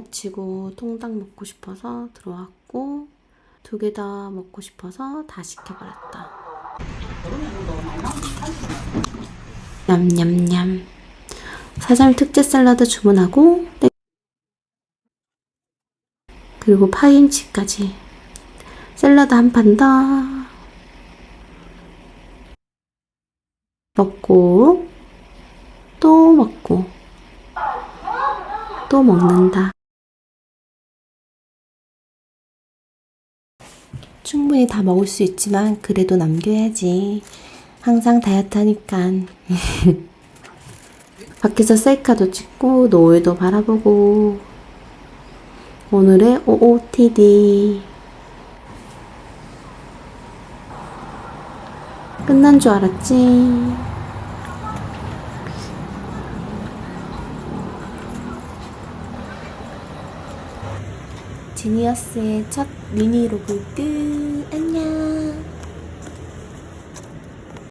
마치고 통닭 먹고 싶어서 들어왔고 두 개 다 먹고 싶어서 다 시켜버렸다. 냠냠냠. 사장님 특제 샐러드 주문하고 네. 그리고 파김치까지 샐러드 한 판 더 먹고 또 먹고 또 먹는다. 충분히 다 먹을 수 있지만 그래도 남겨야지. 항상 다이어트 하니까. 밖에서 셀카도 찍고 노을도 바라보고 오늘의 OOTD 끝난 줄 알았지. 지니어스의 첫 미니 로그 끝.